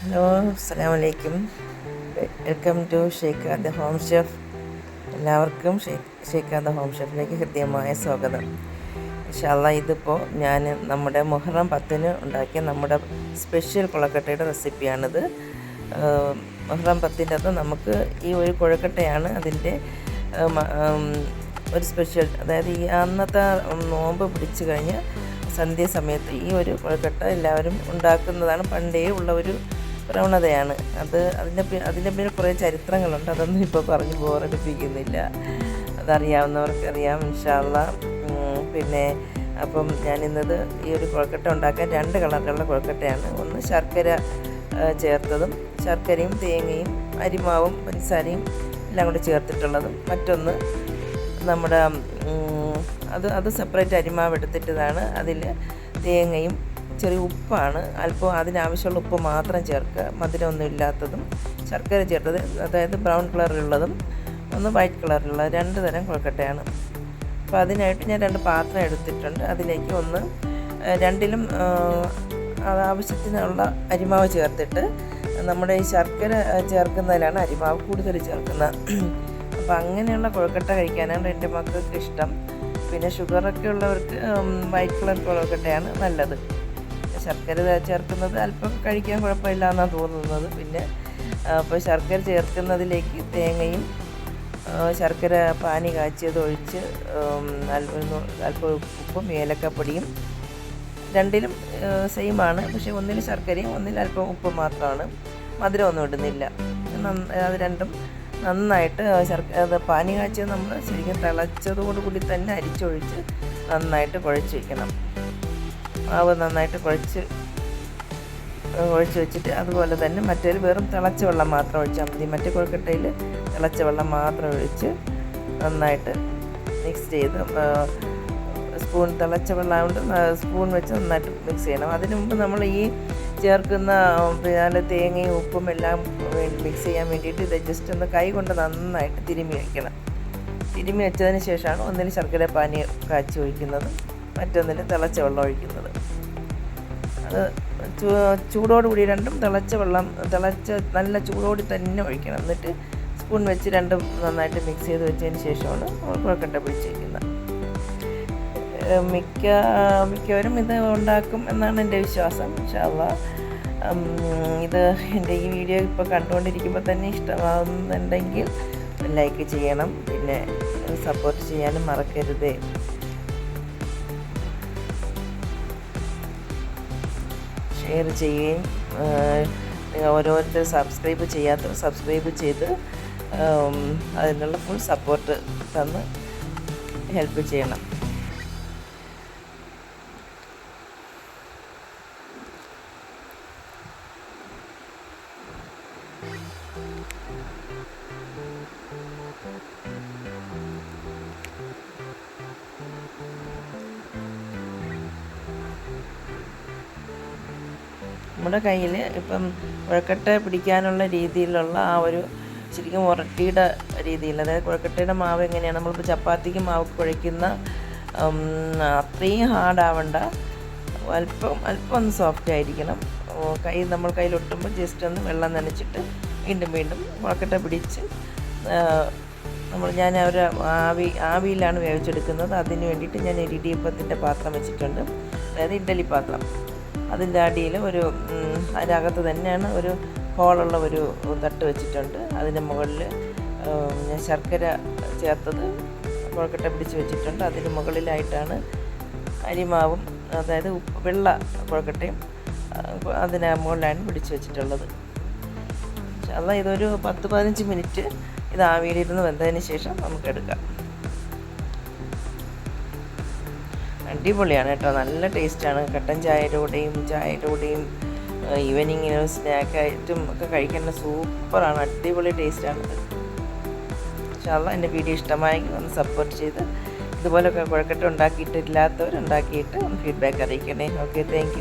Hello അസ്സാം വലൈക്കും welcome to Sheikh the home chef. എല്ലാവർക്കും ഷെയ്ഖ് ദ ഹോം ഷെഫിലേക്ക് ഹൃദ്യമായ സ്വാഗതം. ഇൻഷാല്ല ഇതിപ്പോൾ ഞാൻ നമ്മുടെ മുഹറം പത്തിന് ഉണ്ടാക്കിയ നമ്മുടെ സ്പെഷ്യൽ കുളക്കട്ടയുടെ റെസിപ്പിയാണിത്. മുഹറം പത്തിന്റെ അത് നമുക്ക് ഈ ഒരു കുഴക്കട്ടയാണ് അതിന്റെ ഒരു സ്പെഷ്യൽ അതായത് ഈ അന്നത്തെ നോമ്പ് പിടിച്ചു കഴിഞ്ഞ് സന്ധ്യ സമയത്ത് ഈ ഒരു കുഴക്കട്ട എല്ലാവരും ഉണ്ടാക്കുന്നതാണ്. പണ്ടേ ഉള്ള ഒരു പ്രവണതയാണ്. അത് അതിന്റെ അതിന്റെ പേര് കുറേ ചരിത്രങ്ങളുണ്ട്. അതൊന്നും ഇപ്പോൾ പറഞ്ഞ് ബോറടിപ്പിക്കുന്നില്ല. അതറിയാവുന്നവർക്ക് അറിയാം ഇൻഷാല്ല പിന്നെ അപ്പം ഞാനിന്നത് ഈ ഒരു കുഴക്കട്ട ഉണ്ടാക്കാൻ രണ്ട് കളറിലുള്ള കുഴക്കട്ടയാണ് ഒന്ന് ശർക്കര ചേർത്തതും ശർക്കരയും തേങ്ങയും അരിമാവും പഞ്ചസാരയും എല്ലാം കൂടി ചേർത്തിട്ടുള്ളതും. മറ്റൊന്ന് നമ്മുടെ അത് അത് സെപ്പറേറ്റ് അരിമാവ് എടുത്തിട്ടതാണ്. അതിൽ തേങ്ങയും ചെറിയ ഉപ്പാണ്. അല്പം അതിനാവശ്യമുള്ള ഉപ്പ് മാത്രം ചേർക്കുക. മധുരമൊന്നും ഇല്ലാത്തതും ശർക്കര ചേർത്തത് അതായത് ബ്രൗൺ കളറിലുള്ളതും ഒന്ന് വൈറ്റ് കളറിലുള്ള രണ്ട് തരം കൊഴുക്കട്ടയാണ് അപ്പോൾ അതിനായിട്ട് ഞാൻ രണ്ട് പാത്രം എടുത്തിട്ടുണ്ട്. അതിലേക്ക് ഒന്ന് രണ്ടിലും ആവശ്യത്തിനുള്ള അരിമാവ് ചേർത്തിട്ട് നമ്മുടെ ഈ ശർക്കര ചേർക്കുന്നതിലാണ് അരിമാവ് കൂടുതൽ ചേർക്കുന്നത്. അപ്പോൾ അങ്ങനെയുള്ള കൊഴുക്കട്ട കഴിക്കാനാണ് എന്റെ മക്കൾക്ക് ഇഷ്ടം. പിന്നെ ഷുഗറൊക്കെ ഉള്ളവർക്ക് വൈറ്റ് കളർ കൊഴുക്കട്ടയാണ് നല്ലത്. ശർക്കര ചേർക്കുന്നത് അല്പം കഴിക്കാൻ കുഴപ്പമില്ല എന്നാണ് തോന്നുന്നത്. പിന്നെ അപ്പോൾ ശർക്കര ചേർക്കുന്നതിലേക്ക് തേങ്ങയും ശർക്കര പാനി കാച്ചിയത് ഒഴിച്ച് അല്പം അല്പം ഉപ്പും ഏലക്കപ്പൊടിയും രണ്ടിലും സെയിം ആണ്. പക്ഷേ ഒന്നിൽ ശർക്കരയും ഒന്നിൽ അല്പം ഉപ്പ് മാത്രമാണ്. മധുരമൊന്നും ഇടുന്നില്ല. അത് രണ്ടും നന്നായിട്ട് ശർക്ക അത് പാനി കാച്ചിയത് നമ്മൾ ശരിക്കും തിളച്ചതോടുകൂടി തന്നെ അരിച്ചൊഴിച്ച് നന്നായിട്ട് കുഴച്ച് വയ്ക്കണം മാവ് നന്നായിട്ട് കുഴച്ച് ഒഴിച്ച് വെച്ചിട്ട് അതുപോലെ തന്നെ മറ്റൊരു വെറും തിളച്ച വെള്ളം മാത്രം ഒഴിച്ചാൽ മതി. മറ്റേ കൊഴുക്കട്ടയിൽ തിളച്ച വെള്ളം മാത്രം ഒഴിച്ച് നന്നായിട്ട് മിക്സ് ചെയ്ത് സ്പൂൺ തിളച്ച വെള്ളമായതുകൊണ്ട് സ്പൂൺ വെച്ച് നന്നായിട്ട് മിക്സ് ചെയ്യണം. അതിനു മുമ്പ് നമ്മൾ ഈ ചേർക്കുന്ന പിന്നെ തേങ്ങയും ഉപ്പും എല്ലാം മിക്സ് ചെയ്യാൻ വേണ്ടിയിട്ട് ഇത് ജസ്റ്റ് ഒന്ന് കൈ കൊണ്ട് നന്നായിട്ട് തിരുമ്മി വയ്ക്കണം തിരുമ്മി വെച്ചതിന് ശേഷമാണ് ഒന്നിന് ശർക്കര പാനി കാച്ചി ഒഴിക്കുന്നത്. മറ്റൊന്നിൽ തിളച്ച വെള്ളം ഒഴിക്കുന്നത്. അത് ചൂടോടുകൂടി രണ്ടും തിളച്ച വെള്ളം തിളച്ച നല്ല ചൂടോടി തന്നെ ഒഴിക്കണം. എന്നിട്ട് സ്പൂൺ വെച്ച് രണ്ടും നന്നായിട്ട് മിക്സ് ചെയ്ത് വെച്ചതിന് ശേഷമാണ് കുഴക്കട്ട പിടിച്ചിരിക്കുന്നത് മിക്ക മിക്കവരും ഇത് ഉണ്ടാക്കും എന്നാണ് എന്റെ വിശ്വാസം. ഇൻഷാല്ല ഇത് എന്റെ ഈ വീഡിയോ ഇപ്പോൾ കണ്ടുകൊണ്ടിരിക്കുമ്പോൾ തന്നെ ഇഷ്ടമാകുന്നുണ്ടെങ്കിൽ ലൈക്ക് ചെയ്യണം. പിന്നെ സപ്പോർട്ട് ചെയ്യാനും മറക്കരുതേ. ഷെയർ ചെയ്യുകയും നിങ്ങൾ ഓരോരുത്തർ സബ്സ്ക്രൈബ് ചെയ്യാത്ത സബ്സ്ക്രൈബ് ചെയ്ത് അതിനുള്ള ഫുൾ സപ്പോർട്ട് തന്ന് ഹെൽപ്പ് ചെയ്യണം. നമ്മുടെ കയ്യിൽ ഇപ്പം കുഴക്കട്ട പിടിക്കാനുള്ള രീതിയിലുള്ള ആ ഒരു ശരിക്കും ഉരട്ടിയുടെ രീതിയിൽ അതായത് കുഴക്കട്ടയുടെ മാവ് എങ്ങനെയാണ്? നമ്മളിപ്പോൾ ചപ്പാത്തിക്ക് മാവ് കുഴയ്ക്കുന്ന അത്രയും ഹാർഡാവണ്ട അല്പം അല്പം ഒന്ന് സോഫ്റ്റ് ആയിരിക്കണം. കൈ നമ്മൾ കയ്യിലൊട്ടുമ്പോൾ ജസ്റ്റ് ഒന്ന് വെള്ളം നനച്ചിട്ട് വീണ്ടും വീണ്ടും കുഴക്കട്ട പിടിച്ച് നമ്മൾ ഞാൻ ഒരു ആവി ആവിയിലാണ് വേവിച്ചെടുക്കുന്നത്. അതിന് വേണ്ടിയിട്ട് ഞാൻ ഇരിടിയപ്പത്തിന്റെ പാത്രം വെച്ചിട്ടുണ്ട്. അതായത് ഇഡ്ഡലി പാത്രം. അതിന്റെ അടിയിൽ ഒരു അതിനകത്ത് തന്നെയാണ് ഒരു ഹോളുള്ള ഒരു തട്ട് വെച്ചിട്ടുണ്ട്. അതിന്റെ മുകളിൽ ഞാൻ ശർക്കര ചേർത്തത് കുഴക്കട്ട പിടിച്ച് വെച്ചിട്ടുണ്ട്. അതിന് മുകളിലായിട്ടാണ് അരിമാവും അതായത് വെള്ള കുഴക്കട്ടയും അതിന് മുകളിലാണ് പിടിച്ച് വെച്ചിട്ടുള്ളത്. അല്ല ഇതൊരു പത്ത് പതിനഞ്ച് മിനിറ്റ് ഇത് ആവിയിലിരുന്ന് വെന്തതിന് ശേഷം നമുക്ക് അടിപൊളിയാണ് കേട്ടോ. നല്ല ടേസ്റ്റാണ്. കട്ടൻ ചായയുടെ കൂടെയും ചായയുടെ കൂടെയും ഈവനിങ്ങിന് സ്നാക്കായിട്ടും ഒക്കെ കഴിക്കേണ്ട സൂപ്പറാണ്. അടിപൊളി ടേസ്റ്റാണ്. ഇൻഷാല്ല എന്റെ വീഡിയോ ഇഷ്ടമായെങ്കിൽ ഒന്ന് സപ്പോർട്ട് ചെയ്ത് ഇതുപോലൊക്കെ കുഴക്കട്ട ഉണ്ടാക്കിയിട്ടില്ലാത്തവർ ഉണ്ടാക്കിയിട്ട് ഒന്ന് ഫീഡ്ബാക്ക് അറിയിക്കണേ. Okay thank